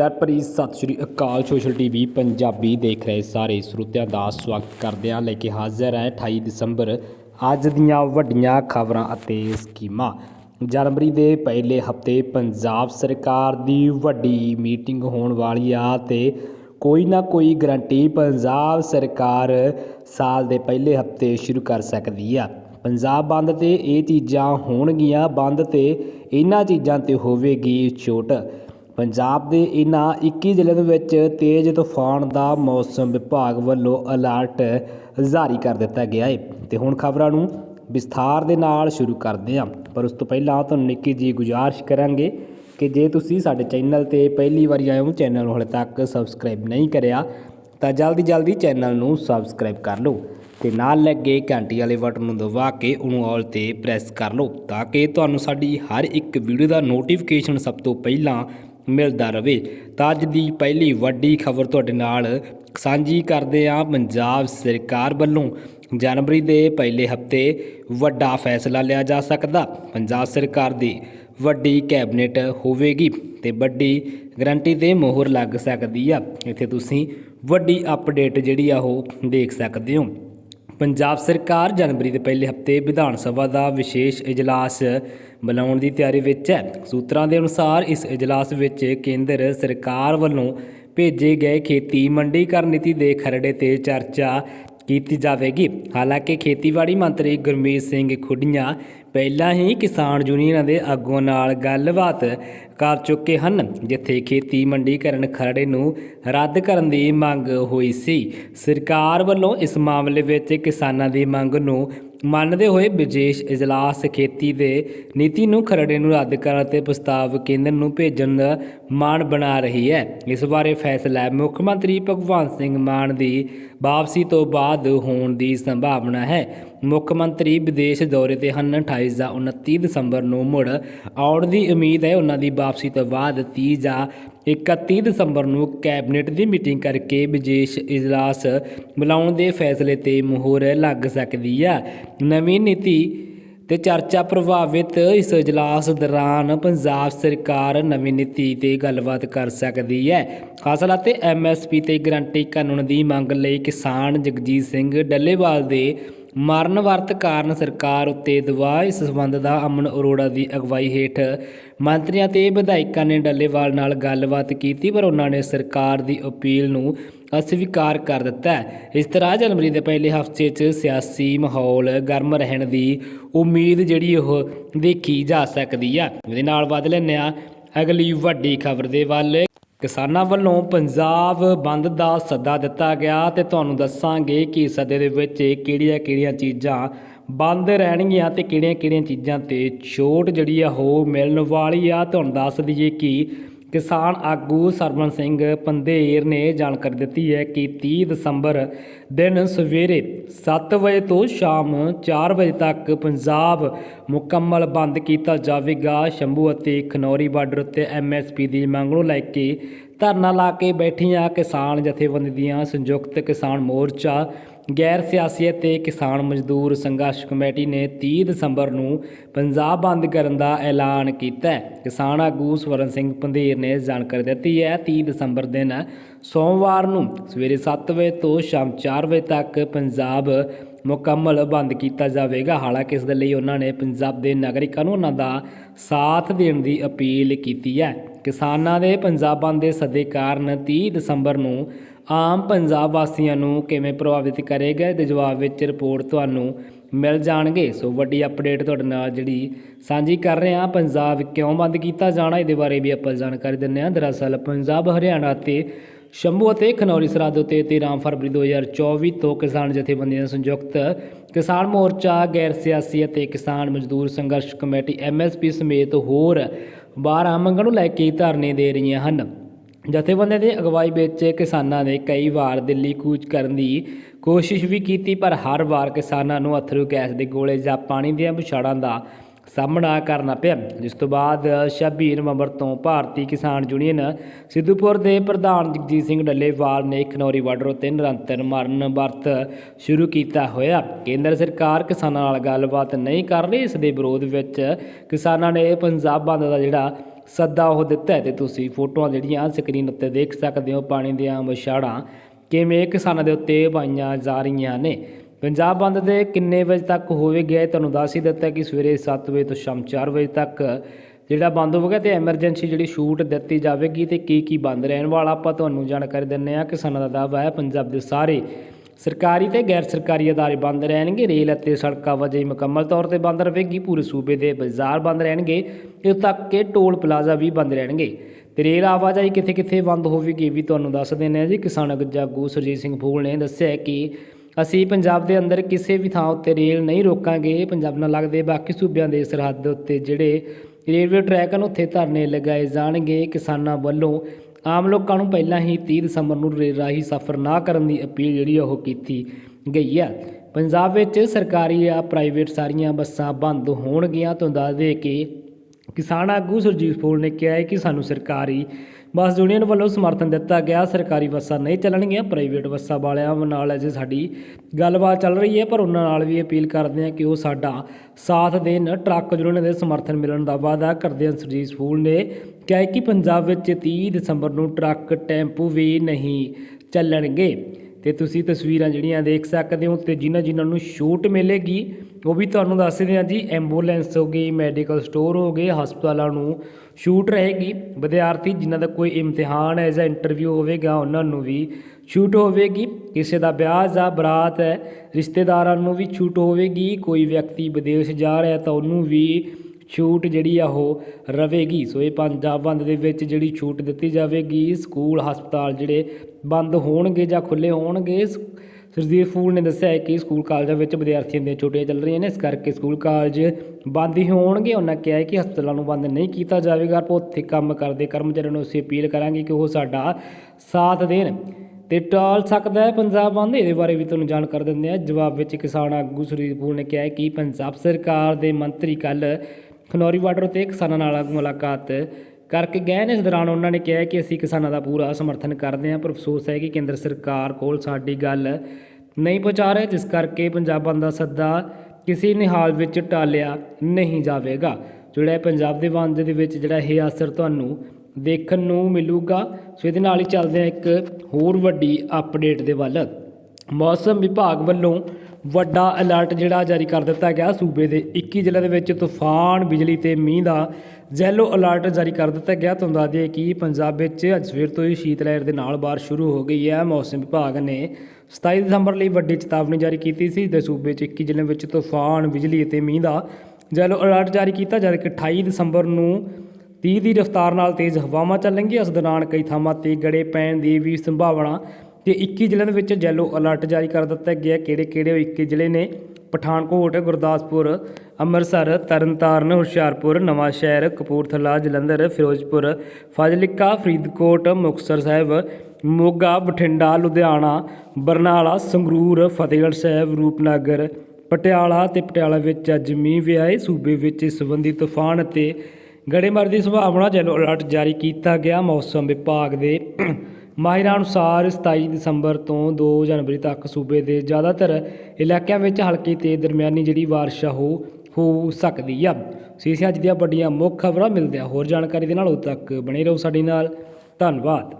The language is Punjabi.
ਯਾਰ ਭਰੀ ਸਤਿ ਸ਼੍ਰੀ ਅਕਾਲ, ਸੋਸ਼ਲ ਟੀਵੀ ਪੰਜਾਬੀ ਦੇਖ ਰਹੇ ਸਾਰੇ ਸਰੋਤਿਆਂ ਦਾ ਸਵਾਗਤ ਕਰਦੇ ਹਾਂ, ਲੈ ਕੇ ਹਾਜ਼ਰ ਹੈ 28 ਦਸੰਬਰ, ਅੱਜ ਦੀਆਂ ਵੱਡੀਆਂ ਖਬਰਾਂ ਅਤੇ ਸਕੀਮਾਂ। ਜਨਵਰੀ ਦੇ ਪਹਿਲੇ ਹਫ਼ਤੇ ਪੰਜਾਬ ਸਰਕਾਰ ਦੀ ਵੱਡੀ ਮੀਟਿੰਗ ਹੋਣ ਵਾਲੀ ਆ ਤੇ ਕੋਈ ਨਾ ਕੋਈ ਗਰੰਟੀ ਪੰਜਾਬ ਸਰਕਾਰ ਸਾਲ ਦੇ ਪਹਿਲੇ ਹਫ਼ਤੇ ਸ਼ੁਰੂ ਕਰ ਸਕਦੀ ਆ। ਪੰਜਾਬ ਬੰਦ ਤੇ ਇਹ ਚੀਜ਼ਾਂ ਹੋਣਗੀਆਂ, ਬੰਦ ਤੇ ਇਹਨਾਂ ਚੀਜ਼ਾਂ ਤੇ ਹੋਵੇਗੀ ਛੋਟ। ਪੰਜਾਬ ਦੇ ਇਹਨਾਂ 21 ਜ਼ਿਲ੍ਹਿਆਂ ਦੇ ਵਿੱਚ ਤੇਜ਼ ਤੂਫਾਨ ਦਾ ਮੌਸਮ ਵਿਭਾਗ ਵੱਲੋਂ ਅਲਰਟ ਜਾਰੀ ਕਰ ਦਿੱਤਾ ਗਿਆ ਹੈ ਤੇ ਹੁਣ ਖਬਰਾਂ ਨੂੰ ਵਿਸਥਾਰ ਦੇ ਨਾਲ ਸ਼ੁਰੂ ਕਰਦੇ ਹਾਂ। ਪਰ ਉਸ ਤੋਂ ਪਹਿਲਾਂ ਤੁਹਾਨੂੰ ਨਿੱਕੀ ਜੀ ਗੁਜ਼ਾਰਿਸ਼ ਕਰਾਂਗੇ ਕਿ ਜੇ ਤੁਸੀਂ ਸਾਡੇ ਚੈਨਲ ਤੇ ਪਹਿਲੀ ਵਾਰੀ ਆਏ ਹੋ, ਚੈਨਲ ਨੂੰ ਹਲੇ ਤੱਕ ਸਬਸਕ੍ਰਾਈਬ ਨਹੀਂ ਕਰਿਆ, ਤਾਂ ਜਲਦੀ ਜਲਦੀ ਚੈਨਲ ਨੂੰ ਸਬਸਕ੍ਰਾਈਬ ਕਰ ਲਓ ਤੇ ਨਾਲ ਲੱਗੇ ਘੰਟੀ ਵਾਲੇ ਬਟਨ ਨੂੰ ਦਬਾ ਕੇ ਉਹਨੂੰ ਆਲ ਤੇ ਪ੍ਰੈਸ ਕਰ ਲਓ ਤਾਂ ਕਿ ਤੁਹਾਨੂੰ ਸਾਡੀ ਹਰ ਇੱਕ ਵੀਡੀਓ ਦਾ ਨੋਟੀਫਿਕੇਸ਼ਨ ਸਭ ਤੋਂ ਪਹਿਲਾਂ ਮਿਲਦਾ ਰਵੇ। ਤਾਂ ਅੱਜ ਦੀ ਪਹਿਲੀ ਵੱਡੀ ਖਬਰ ਤੁਹਾਡੇ ਨਾਲ ਸਾਂਝੀ ਕਰਦੇ ਹਾਂ ਪੰਜਾਬ ਸਰਕਾਰ ਵੱਲੋਂ। ਜਨਵਰੀ ਦੇ ਪਹਿਲੇ ਹਫ਼ਤੇ ਵੱਡਾ ਫੈਸਲਾ ਲਿਆ ਜਾ ਸਕਦਾ। ਪੰਜਾਬ ਸਰਕਾਰ ਦੀ ਵੱਡੀ ਕੈਬਨਿਟ ਹੋਵੇਗੀ ਤੇ ਵੱਡੀ ਗਰੰਟੀ ਤੇ ਮੋਹਰ ਲੱਗ ਸਕਦੀ ਆ। ਇੱਥੇ ਤੁਸੀਂ ਵੱਡੀ ਅਪਡੇਟ ਜਿਹੜੀ ਆ ਉਹ ਦੇਖ ਸਕਦੇ ਹੋ। ਪੰਜਾਬ ਸਰਕਾਰ ਜਨਵਰੀ ਦੇ ਪਹਿਲੇ ਹਫ਼ਤੇ ਵਿਧਾਨ ਸਭਾ ਦਾ ਵਿਸ਼ੇਸ਼ ਇਜਲਾਸ ਬੁਲਾਉਣ ਦੀ ਤਿਆਰੀ ਵਿੱਚ ਹੈ। ਸੂਤਰਾਂ ਦੇ ਅਨੁਸਾਰ ਇਸ ਇਜਲਾਸ ਵਿੱਚ ਕੇਂਦਰ ਸਰਕਾਰ ਵੱਲੋਂ ਭੇਜੇ ਗਏ ਖੇਤੀ ਮੰਡੀਕਰਨ ਨੀਤੀ ਦੇ ਖਰੜੇ ਤੇ ਚਰਚਾ ਕੀਤੀ ਜਾਵੇਗੀ। ਹਾਲਾਂਕਿ ਖੇਤੀਬਾੜੀ ਮੰਤਰੀ ਗੁਰਮੀਤ ਸਿੰਘ ਖੁੱਡੀਆਂ ਪਹਿਲਾਂ ਹੀ ਕਿਸਾਨ ਯੂਨੀਅਨਾਂ ਦੇ ਆਗੂਆਂ ਨਾਲ ਗੱਲਬਾਤ ਕਰ ਚੁੱਕੇ ਹਨ, ਜਿੱਥੇ ਖੇਤੀ ਮੰਡੀਕਰਨ ਖਰੜੇ ਨੂੰ ਰੱਦ ਕਰਨ ਦੀ ਮੰਗ ਹੋਈ ਸੀ। ਸਰਕਾਰ ਵੱਲੋਂ ਇਸ ਮਾਮਲੇ ਵਿੱਚ ਕਿਸਾਨਾਂ ਦੀ ਮੰਗ ਨੂੰ ਮੰਨਦੇ ਹੋਏ ਵਿਸ਼ੇਸ਼ ਇਜਲਾਸ ਖੇਤੀ ਦੇ ਨੀਤੀ ਨੂੰ ਖਰੜੇ ਨੂੰ ਰੱਦ ਕਰਨ ਤੇ ਪ੍ਰਸਤਾਵ ਕੇਂਦਰ ਨੂੰ ਭੇਜਣ ਦਾ ਮਾਨ ਬਣਾ ਰਹੀ ਹੈ। ਇਸ ਬਾਰੇ ਫੈਸਲਾ ਮੁੱਖ ਮੰਤਰੀ ਭਗਵੰਤ ਸਿੰਘ ਮਾਨ ਦੀ ਵਾਪਸੀ ਤੋਂ ਬਾਅਦ ਹੋਣ ਦੀ ਸੰਭਾਵਨਾ ਹੈ। ਮੁੱਖ ਮੰਤਰੀ ਵਿਦੇਸ਼ ਦੌਰੇ ਤੇ ਹਨ। 28 ਜਾਂ 29 ਦਸੰਬਰ ਨੂੰ ਮੁੜ ਆਉਣ ਦੀ ਉਮੀਦ ਹੈ। ਉਹਨਾਂ ਦੀ ਵਾਪਸੀ ਤੋਂ ਬਾਅਦ 30 ਜਾਂ 31 ਦਸੰਬਰ ਨੂੰ ਕੈਬਨਿਟ ਦੀ ਮੀਟਿੰਗ ਕਰਕੇ ਵਿਦੇਸ਼ ਇਜਲਾਸ ਬੁਲਾਉਣ ਦੇ ਫੈਸਲੇ ਤੇ ਮੋਹਰ ਲੱਗ ਸਕਦੀ ਹੈ। ਨਵੀਂ ਨੀਤੀ ਤੇ ਚਰਚਾ ਪ੍ਰਭਾਵਿਤ ਇਸ ਇਜਲਾਸ ਦੌਰਾਨ ਪੰਜਾਬ ਸਰਕਾਰ ਨਵੀਂ ਨੀਤੀ ਤੇ ਗੱਲਬਾਤ ਕਰ ਸਕਦੀ ਹੈ। ਫਸਲ ਅਤੇ ਐਮਐਸਪੀ ਤੇ ਗਰੰਟੀ ਕਾਨੂੰਨ ਦੀ ਮੰਗ ਲਈ ਕਿਸਾਨ ਜਗਜੀਤ ਸਿੰਘ ਡੱਲੇਵਾਲ ਦੇ ਮਰਨ ਵਰਤ ਕਾਰਨ ਸਰਕਾਰ ਉੱਤੇ ਦਬਾਅ, ਇਸ ਸੰਬੰਧ ਦਾ ਅਮਨ ਅਰੋੜਾ ਦੀ ਅਗਵਾਈ ਹੇਠ ਮੰਤਰੀਆਂ ਤੇ ਵਿਧਾਇਕਾਂ ਨੇ ਡੱਲੇਵਾਲ ਨਾਲ ਗੱਲਬਾਤ ਕੀਤੀ, ਪਰ ਉਹਨਾਂ ਨੇ ਸਰਕਾਰ ਦੀ ਅਪੀਲ ਨੂੰ ਅਸਵੀਕਾਰ ਕਰ ਦਿੱਤਾ। ਇਸ ਤਰ੍ਹਾਂ ਜਨਵਰੀ ਦੇ ਪਹਿਲੇ ਹਫ਼ਤੇ 'ਚ ਸਿਆਸੀ ਮਾਹੌਲ ਗਰਮ ਰਹਿਣ ਦੀ ਉਮੀਦ ਜਿਹੜੀ ਉਹ ਦੇਖੀ ਜਾ ਸਕਦੀ ਆ। ਇਹਦੇ ਨਾਲ ਵੱਧ ਲੈਂਦੇ ਆ ਅਗਲੀ ਵੱਡੀ ਖਬਰ ਦੇ ਵੱਲ। ਕਿਸਾਨਾਂ ਵੱਲੋਂ ਪੰਜਾਬ ਬੰਦ ਦਾ ਸੱਦਾ ਦਿੱਤਾ ਗਿਆ ਤੇ ਤੁਹਾਨੂੰ ਦੱਸਾਂਗੇ ਕਿ ਸੱਦੇ ਦੇ ਵਿੱਚ ਕਿਹੜੀਆਂ-ਕਿਹੜੀਆਂ ਚੀਜ਼ਾਂ ਬੰਦ ਰਹਿਣਗੀਆਂ ਤੇ ਕਿਹੜੀਆਂ-ਕਿਹੜੀਆਂ ਚੀਜ਼ਾਂ ਤੇ ਛੋਟ ਜਿਹੜੀ ਆ ਉਹ ਮਿਲਣ ਵਾਲੀ ਆ। ਤੁਹਾਨੂੰ ਦੱਸ ਦਈਏ ਕਿ ਕਿਸਾਨ ਆਗੂ ਸਰਵਨ ਸਿੰਘ ਪੰਧੇਰ ਨੇ ਜਾਣਕਾਰੀ ਦਿੱਤੀ ਹੈ ਕਿ 30 ਦਸੰਬਰ ਦਿਨ ਸਵੇਰੇ 7 ਵਜੇ ਤੋਂ ਸ਼ਾਮ 4 ਵਜੇ ਤੱਕ ਪੰਜਾਬ ਮੁਕੰਮਲ ਬੰਦ ਕੀਤਾ ਜਾਵੇਗਾ। ਸ਼ੰਭੂ ਅਤੇ ਖਨੌਰੀ ਬਾਰਡਰ ਉੱਤੇ ਐਮਐਸਪੀ ਦੀ ਮੰਗ ਨੂੰ ਲੈ ਕੇ ਧਰਨਾ ਲਾ ਕੇ ਬੈਠੀਆਂ ਕਿਸਾਨ ਜਥੇਬੰਦੀਆਂ ਸੰਯੁਕਤ ਕਿਸਾਨ ਮੋਰਚਾ, ਗੈਰ ਸਿਆਸੀ ਅਤੇ ਕਿਸਾਨ ਮਜ਼ਦੂਰ ਸੰਘਰਸ਼ ਕਮੇਟੀ ਨੇ 30 ਦਸੰਬਰ ਨੂੰ ਪੰਜਾਬ ਬੰਦ ਕਰਨ ਦਾ ਐਲਾਨ ਕੀਤਾ ਹੈ। ਕਿਸਾਨ ਆਗੂ ਸਵਰਨ ਸਿੰਘ ਪੰਧੀਰ ਨੇ ਜਾਣਕਾਰੀ ਦਿੱਤੀ ਹੈ 30 ਦਸੰਬਰ ਦਿਨ ਸੋਮਵਾਰ ਨੂੰ ਸਵੇਰੇ 7 ਵਜੇ ਤੋਂ ਸ਼ਾਮ 4 ਵਜੇ ਤੱਕ ਪੰਜਾਬ ਮੁਕੰਮਲ ਬੰਦ ਕੀਤਾ ਜਾਵੇਗਾ। ਹਾਲਾਂਕਿ ਇਸ ਦੇ ਲਈ ਉਹਨਾਂ ਨੇ ਪੰਜਾਬ ਦੇ ਨਾਗਰਿਕਾਂ ਨੂੰ ਉਹਨਾਂ ਦਾ ਸਾਥ ਦੇਣ ਦੀ ਅਪੀਲ ਕੀਤੀ ਹੈ। ਕਿਸਾਨਾਂ ਦੇ ਪੰਜਾਬਾਂ ਦੇ ਸੱਦੇ ਕਾਰਨ 30 ਦਸੰਬਰ ਨੂੰ ਆਮ ਪੰਜਾਬ ਵਾਸੀਆਂ ਨੂੰ ਕਿਵੇਂ ਪ੍ਰਭਾਵਿਤ ਕਰੇਗਾ? ਦੇ ਜਵਾਬ ਵਿੱਚ ਰਿਪੋਰਟ ਤੁਹਾਨੂੰ ਮਿਲ ਜਾਣਗੇ। ਸੋ ਵੱਡੀ ਅਪਡੇਟ ਤੁਹਾਡੇ ਨਾਲ ਜਿਹੜੀ ਸਾਂਝੀ ਕਰ ਰਹੇ ਹਾਂ। ਪੰਜਾਬ ਕਿਉਂ ਬੰਦ ਕੀਤਾ ਜਾਣਾ? ਇਹਦੇ ਬਾਰੇ ਵੀ ਆਪਾਂ ਜਾਣਕਾਰੀ ਦਿੰਦੇ ਹਾਂ। ਦਰਅਸਲ ਪੰਜਾਬ, ਹਰਿਆਣਾ ਤੇ ਸ਼ੰਭੂ ਅਤੇ ਖਨੌਰੀ ਸਰਹੱਦ ਉੱਤੇ 13 ਫਰਵਰੀ 2024 ਤੋਂ ਕਿਸਾਨ ਜਥੇਬੰਦੀਆਂ ਦਾ ਸੰਯੁਕਤ ਕਿਸਾਨ ਮੋਰਚਾ, ਗੈਰ ਸਿਆਸੀ ਅਤੇ ਕਿਸਾਨ ਮਜ਼ਦੂਰ ਸੰਘਰਸ਼ ਕਮੇਟੀ ਐਮਐਸਪੀ ਸਮੇਤ ਹੋਰ 12 ਮੰਗਾਂ ਨੂੰ ਲੈ ਕੇ ਧਰਨੇ ਦੇ ਰਹੀਆਂ ਹਨ। ਜਥੇਬੰਦੀਆਂ ਦੀ ਅਗਵਾਈ ਵਿੱਚ ਕਿਸਾਨਾਂ ਨੇ ਕਈ ਵਾਰ ਦਿੱਲੀ ਕੂਚ ਕਰਨ ਦੀ ਕੋਸ਼ਿਸ਼ ਵੀ ਕੀਤੀ, ਪਰ ਹਰ ਵਾਰ ਕਿਸਾਨਾਂ ਨੂੰ ਅਥਰੂ ਗੈਸ ਦੇ ਗੋਲੇ ਜਾਂ ਪਾਣੀ ਦੀਆਂ ਵਿਛਾੜਾਂ ਦਾ ਸਾਹਮਣਾ ਕਰਨਾ ਪਿਆ। ਜਿਸ ਤੋਂ ਬਾਅਦ 26 ਨਵੰਬਰ ਤੋਂ ਭਾਰਤੀ ਕਿਸਾਨ ਯੂਨੀਅਨ ਸਿੱਧੂਪੁਰ ਦੇ ਪ੍ਰਧਾਨ ਜਗਜੀਤ ਸਿੰਘ ਡੱਲੇਵਾਲ ਨੇ ਖਨੌਰੀ ਬਾਰਡਰ ਉੱਤੇ ਨਿਰੰਤਰ ਮਰਨ ਵਰਤ ਸ਼ੁਰੂ ਕੀਤਾ ਹੋਇਆ। ਕੇਂਦਰ ਸਰਕਾਰ ਕਿਸਾਨਾਂ ਨਾਲ ਗੱਲਬਾਤ ਨਹੀਂ ਕਰ ਰਹੀ। ਇਸ ਦੇ ਵਿਰੋਧ ਵਿੱਚ ਕਿਸਾਨਾਂ ਨੇ ਪੰਜਾਬ ਬੰਦ ਦਾ ਜਿਹੜਾ ਸੱਦਾ ਉਹ ਦਿੱਤਾ ਹੈ ਤੇ ਤੁਸੀਂ ਫੋਟੋਆਂ ਜਿਹੜੀਆਂ ਸਕਰੀਨ ਉੱਤੇ ਦੇਖ ਸਕਦੇ ਹੋ। ਪਾਣੀ ਦੀਆਂ ਵਿਛਾੜਾਂ ਕਿਵੇਂ ਕਿਸਾਨਾਂ ਦੇ ਉੱਤੇ ਪਾਈਆਂ ਜਾ ਰਹੀਆਂ ਨੇ। ਪੰਜਾਬ ਬੰਦ ਦੇ ਕਿੰਨੇ ਵਜੇ ਤੱਕ ਹੋਵੇਗਾ ਇਹ ਤੁਹਾਨੂੰ ਦੱਸ ਹੀ ਦਿੱਤਾ ਕਿ ਸਵੇਰੇ 7 ਵਜੇ ਤੋਂ ਸ਼ਾਮ 4 ਵਜੇ ਤੱਕ ਜਿਹੜਾ ਬੰਦ ਹੋਵੇਗਾ ਤੇ ਐਮਰਜੈਂਸੀ ਜਿਹੜੀ ਛੂਟ ਦਿੱਤੀ ਜਾਵੇਗੀ ਤੇ ਕੀ ਕੀ ਬੰਦ ਰਹਿਣ ਵਾਲਾ ਆਪਾਂ ਤੁਹਾਨੂੰ ਜਾਣਕਾਰੀ ਦਿੰਨੇ ਆ ਕਿਸਾਨਾਂ ਦਾ ਦਾਅਵਾ ਹੈ, ਪੰਜਾਬ ਦੇ ਸਾਰੇ ਸਰਕਾਰੀ ਤੇ ਗੈਰ ਸਰਕਾਰੀ ਅਦਾਰੇ ਬੰਦ ਰਹਿਣਗੇ। ਰੇਲ ਅਤੇ ਸੜਕਾਂ ਵਜੇ ਮੁਕੰਮਲ ਤੌਰ ਤੇ ਬੰਦ ਰਹੇਗੀ। ਪੂਰੇ ਸੂਬੇ ਦੇ ਬਾਜ਼ਾਰ ਬੰਦ ਰਹਿਣਗੇ ਇੱਥੋਂ ਤੱਕ ਕਿ ਟੋਲ ਪਲਾਜ਼ਾ ਵੀ ਬੰਦ ਰਹਿਣਗੇ। ਤੇ ਰੇਲ ਆਵਾਜਾਈ ਕਿੱਥੇ ਕਿੱਥੇ ਬੰਦ ਹੋਵੇਗੀ ਇਹ ਵੀ ਤੁਹਾਨੂੰ ਦੱਸ ਦਿੰਦੇ ਹਾਂ ਜੀ। ਕਿਸਾਨ ਆਗੂ ਸਰਜੀਤ ਸਿੰਘ ਫੂਲ ਨੇ ਦੱਸਿਆ ਕਿ ਅਸੀਂ ਪੰਜਾਬ ਦੇ ਅੰਦਰ ਕਿਸੇ ਵੀ ਥਾਂ ਉੱਤੇ ਰੇਲ ਨਹੀਂ ਰੋਕਾਂਗੇ ਪੰਜਾਬ ਨਾਲ ਲੱਗਦੇ ਬਾਕੀ ਸੂਬਿਆਂ ਦੇ ਸਰਹੱਦ ਉੱਤੇ ਜਿਹੜੇ ਰੇਲਵੇ ਟਰੈਕ ਹਨ, ਉੱਥੇ ਧਰਨੇ ਲਗਾਏ ਜਾਣਗੇ। ਕਿਸਾਨਾਂ ਵੱਲੋਂ ਆਮ ਲੋਕਾਂ ਨੂੰ ਪਹਿਲਾਂ ਹੀ 30 ਦਸੰਬਰ ਨੂੰ ਰੇਲ ਰਾਹੀਂ ਸਫ਼ਰ ਨਾ ਕਰਨ ਦੀ ਅਪੀਲ ਜਿਹੜੀ ਆ ਉਹ ਕੀਤੀ ਗਈ ਹੈ ਪੰਜਾਬ ਵਿੱਚ ਸਰਕਾਰੀ ਆ, ਪ੍ਰਾਈਵੇਟ ਸਾਰੀਆਂ ਬੱਸਾਂ ਬੰਦ ਹੋਣਗੀਆਂ। ਤੋਂ ਦੱਸ ਦੇ ਕਿ ਕਿਸਾਨ ਆਗੂ ਸੁਰਜੀਤ ਫੂਲ ਨੇ ਕਿਹਾ ਹੈ ਕਿ ਸਾਨੂੰ ਸਰਕਾਰੀ ਬੱਸ ਯੂਨੀਅਨ ਵੱਲੋਂ ਸਮਰਥਨ ਦਿੱਤਾ ਗਿਆ। ਸਰਕਾਰੀ ਬੱਸਾਂ ਨਹੀਂ ਚੱਲਣਗੀਆਂ, ਪ੍ਰਾਈਵੇਟ ਬੱਸਾਂ ਵਾਲਿਆਂ ਨਾਲ ਅਜੇ ਸਾਡੀ ਗੱਲਬਾਤ ਚੱਲ ਰਹੀ ਹੈ, ਪਰ ਉਹਨਾਂ ਨਾਲ ਵੀ ਅਪੀਲ ਕਰਦੇ ਹਾਂ ਕਿ ਉਹ ਸਾਡਾ ਸਾਥ ਦੇਣ। ਟਰੱਕ ਯੂਨੀਅਨ ਦੇ ਸਮਰਥਨ ਮਿਲਣ ਦਾ ਵਾਅਦਾ ਕਰਦੇ ਹਨ ਸੁਰਜੀਤ ਫੂਲ ਨੇ ਕਿਹਾ ਕਿ ਪੰਜਾਬ ਵਿੱਚ 30 ਦਸੰਬਰ ਨੂੰ ਟਰੱਕ ਟੈਂਪੂ ਵੀ ਨਹੀਂ ਚੱਲਣਗੇ। ਤੇ ਤੁਸੀਂ ਤਸਵੀਰਾਂ ਜਿਹੜੀਆਂ ਦੇਖ ਸਕਦੇ ਹੋ, ਤੇ ਜਿਨ੍ਹਾਂ ਜਿਨ੍ਹਾਂ ਨੂੰ ਛੂਟ ਮਿਲੇਗੀ ਉਹ ਵੀ ਤੁਹਾਨੂੰ ਦੱਸ ਹਾਂ ਜੀ ਐਂਬੂਲੈਂਸ ਹੋ ਗਈ ਮੈਡੀਕਲ ਸਟੋਰ ਹੋ ਗਏ, ਹਸਪਤਾਲਾਂ ਨੂੰ ਛੂਟ ਰਹੇਗੀ। ਵਿਦਿਆਰਥੀ ਜਿਨ੍ਹਾਂ ਦਾ ਕੋਈ ਇਮਤਿਹਾਨ ਹੈ ਜਾਂ ਇੰਟਰਵਿਊ ਹੋਵੇਗਾ, ਉਹਨਾਂ ਨੂੰ ਵੀ ਛੂਟ ਹੋਵੇਗੀ। ਕਿਸੇ ਦਾ ਵਿਆਹ ਜਾਂ ਬਰਾਤ ਹੈ, ਰਿਸ਼ਤੇਦਾਰਾਂ ਨੂੰ ਵੀ ਛੂਟ ਹੋਵੇਗੀ। ਕੋਈ ਵਿਅਕਤੀ ਵਿਦੇਸ਼ ਜਾ ਰਿਹਾ ਤਾਂ ਉਹਨੂੰ ਵੀ ਛੂਟ ਜਿਹੜੀ ਆ ਉਹ ਰਵੇਗੀ। ਸੋ ਇਹ ਪੰਜਾਬ ਬੰਦ ਦੇ ਵਿੱਚ ਜਿਹੜੀ ਛੂਟ ਦਿੱਤੀ ਜਾਵੇਗੀ, ਸਕੂਲ, ਹਸਪਤਾਲ ਜਿਹੜੇ ਬੰਦ ਹੋਣਗੇ ਜਾਂ ਖੁੱਲੇ ਹੋਣਗੇ ਸ- ਸੁਰਜੀਤ ਫੂਲ ਨੇ ਦੱਸਿਆ ਹੈ ਕਿ ਸਕੂਲ ਕਾਲਜਾਂ ਵਿੱਚ ਵਿਦਿਆਰਥੀਆਂ ਦੀਆਂ ਛੁੱਟੀਆਂ ਚੱਲ ਰਹੀਆਂ ਨੇ। ਇਸ ਕਰਕੇ ਸਕੂਲ ਕਾਲਜ ਬੰਦ ਹੀ ਹੋਣਗੇ। ਉਹਨਾਂ ਕਿਹਾ ਹੈ ਕਿ ਹਸਪਤਾਲਾਂ ਨੂੰ ਬੰਦ ਨਹੀਂ ਕੀਤਾ ਜਾਵੇਗਾ, ਪਰ ਉੱਥੇ ਕੰਮ ਕਰਦੇ ਕਰਮਚਾਰੀਆਂ ਨੂੰ ਅਸੀਂ ਅਪੀਲ ਕਰਾਂਗੇ ਕਿ ਉਹ ਸਾਡਾ ਸਾਥ ਦੇਣ। ਤੇ ਟਾਲ ਸਕਦਾ ਹੈ ਪੰਜਾਬ ਬੰਦ। ਇਹਦੇ ਬਾਰੇ ਵੀ ਤੁਹਾਨੂੰ ਜਾਣਕਾਰੀ ਦਿੰਦੇ ਆ ਜਵਾਬ ਵਿੱਚ ਕਿਸਾਨ ਆਗੂ ਸੁਰਜੀਤ ਫੂਲ ਨੇ ਕਿਹਾ ਹੈ ਕਿ ਪੰਜਾਬ ਸਰਕਾਰ ਦੇ ਮੰਤਰੀ ਕੱਲ ਖਨੌਰੀ ਬਾਰਡਰ 'ਤੇ ਕਿਸਾਨਾਂ ਨਾਲ ਮੁਲਾਕਾਤ ਕਰਕੇ ਗਏ ਨੇ। ਇਸ ਦੌਰਾਨ ਉਹਨਾਂ ਨੇ ਕਿਹਾ ਕਿ ਅਸੀਂ ਕਿਸਾਨਾਂ ਦਾ ਪੂਰਾ ਸਮਰਥਨ ਕਰਦੇ ਹਾਂ, ਪਰ ਅਫਸੋਸ ਹੈ ਕਿ ਕੇਂਦਰ ਸਰਕਾਰ ਕੋਲ ਸਾਡੀ ਗੱਲ ਨਹੀਂ ਪਹੁੰਚਾ ਰਹੇ, ਜਿਸ ਕਰਕੇ ਪੰਜਾਬਾਂ ਦਾ ਸੱਦਾ ਕਿਸੇ ਨਿਹਾਲ ਵਿੱਚ ਟਾਲਿਆ ਨਹੀਂ ਜਾਵੇਗਾ। ਜਿਹੜਾ ਪੰਜਾਬ ਦੇ ਬੰਦ ਦੇ ਵਿੱਚ ਜਿਹੜਾ ਇਹ ਅਸਰ ਤੁਹਾਨੂੰ ਦੇਖਣ ਨੂੰ ਮਿਲੂਗਾ, ਸੋ ਇਹਦੇ ਨਾਲ ਹੀ ਚੱਲਦੇ ਆ ਇੱਕ ਹੋਰ ਵੱਡੀ ਅਪਡੇਟ ਦੇ ਵੱਲ। ਮੌਸਮ ਵਿਭਾਗ ਵੱਲੋਂ ਵੱਡਾ ਅਲਰਟ ਜਿਹੜਾ ਜਾਰੀ ਕਰ ਦਿੱਤਾ ਗਿਆ ਸੂਬੇ ਦੇ 21 ਜ਼ਿਲ੍ਹਿਆਂ ਦੇ ਵਿੱਚ ਤੂਫਾਨ, ਬਿਜਲੀ ਤੇ ਮੀਂਹ ਦਾ ਯੈਲੋ ਅਲਰਟ ਜਾਰੀ ਕਰ ਦਿੱਤਾ ਗਿਆ। ਤੁਹਾਨੂੰ ਦੱਸ ਦਈਏ ਕਿ ਪੰਜਾਬ ਵਿੱਚ ਅੱਜ ਸਵੇਰ ਤੋਂ ਹੀ ਸ਼ੀਤ ਲਹਿਰ ਦੇ ਨਾਲ ਬਾਰਿਸ਼ ਸ਼ੁਰੂ ਹੋ ਗਈ ਹੈ। ਮੌਸਮ ਵਿਭਾਗ ਨੇ 27 ਦਸੰਬਰ ਲਈ ਵੱਡੀ ਚੇਤਾਵਨੀ ਜਾਰੀ ਕੀਤੀ ਸੀ। ਤੇ ਸੂਬੇ 'ਚ 21 ਜ਼ਿਲ੍ਹਿਆਂ ਵਿੱਚ ਤੂਫਾਨ, ਬਿਜਲੀ ਅਤੇ ਮੀਂਹ ਦਾ ਯੈਲੋ ਅਲਰਟ ਜਾਰੀ ਕੀਤਾ। ਜਦ ਕਿ 28 ਦਸੰਬਰ ਨੂੰ 30 ਦੀ ਰਫ਼ਤਾਰ ਨਾਲ ਤੇਜ਼ ਹਵਾਵਾਂ ਚੱਲਣਗੀਆਂ। ਇਸ ਦੌਰਾਨ ਕਈ ਥਾਵਾਂ ਤੇ ਗੜੇ ਪੈਣ ਦੀ ਵੀ ਸੰਭਾਵਨਾ ਤੇ 21 ਜ਼ਿਲ੍ਹਿਆਂ ਦੇ ਵਿੱਚ ਯੈਲੋ ਅਲਰਟ ਜਾਰੀ ਕਰ ਦਿੱਤਾ ਗਿਆ ਕਿਹੜੇ ਕਿਹੜੇ 21 ਜ਼ਿਲ੍ਹੇ ਨੇ? ਪਠਾਨਕੋਟ, ਗੁਰਦਾਸਪੁਰ, ਅੰਮ੍ਰਿਤਸਰ, ਤਰਨਤਾਰਨ, ਹੁਸ਼ਿਆਰਪੁਰ ਨਵਾਂ ਸ਼ਹਿਰ ਕਪੂਰਥਲਾ, ਜਲੰਧਰ, ਫਿਰੋਜ਼ਪੁਰ, ਫਾਜ਼ਿਲਕਾ, ਫਰੀਦਕੋਟ, ਮੁਕਤਸਰ ਸਾਹਿਬ, ਮੋਗਾ, ਬਠਿੰਡਾ, ਲੁਧਿਆਣਾ, ਬਰਨਾਲਾ, ਸੰਗਰੂਰ, ਫਤਿਹਗੜ੍ਹ ਸਾਹਿਬ, ਰੂਪਨਗਰ, ਪਟਿਆਲਾ ਤੇ ਪਟਿਆਲਾ ਵਿੱਚ ਅੱਜ ਮੀਂਹ ਵੀ ਆਏ ਸੂਬੇ ਵਿੱਚ ਇਸ ਸੰਬੰਧੀ ਤੂਫਾਨ ਅਤੇ ਗੜੇਮਾਰੀ ਦੀ ਸੰਭਾਵਨਾ ਜੈਲੋ ਅਲਰਟ ਜਾਰੀ ਕੀਤਾ ਗਿਆ। ਮੌਸਮ ਵਿਭਾਗ ਦੇ ਮਾਹਿਰਾਂ ਅਨੁਸਾਰ 27 ਦਸੰਬਰ ਤੋਂ 2 ਜਨਵਰੀ ਤੱਕ ਸੂਬੇ ਦੇ ਜ਼ਿਆਦਾਤਰ ਇਲਾਕਿਆਂ ਵਿੱਚ ਹਲਕੀ ਤੇ ਦਰਮਿਆਨੀ ਜਿਹੜੀ ਬਾਰਿਸ਼ ਆ ਹੋ ਸਕਦੀ ਆ। ਸੀਸੀਆਂ ਅੱਜ ਦੀਆਂ ਵੱਡੀਆਂ ਮੁੱਖ ਖਬਰਾਂ ਮਿਲਦੇ ਹੋਰ ਜਾਣਕਾਰੀ ਦੇ ਨਾਲ ਉਦੋਂ ਤੱਕ ਬਣੇ ਰਹੋ ਸਾਡੇ ਨਾਲ। ਧੰਨਵਾਦ।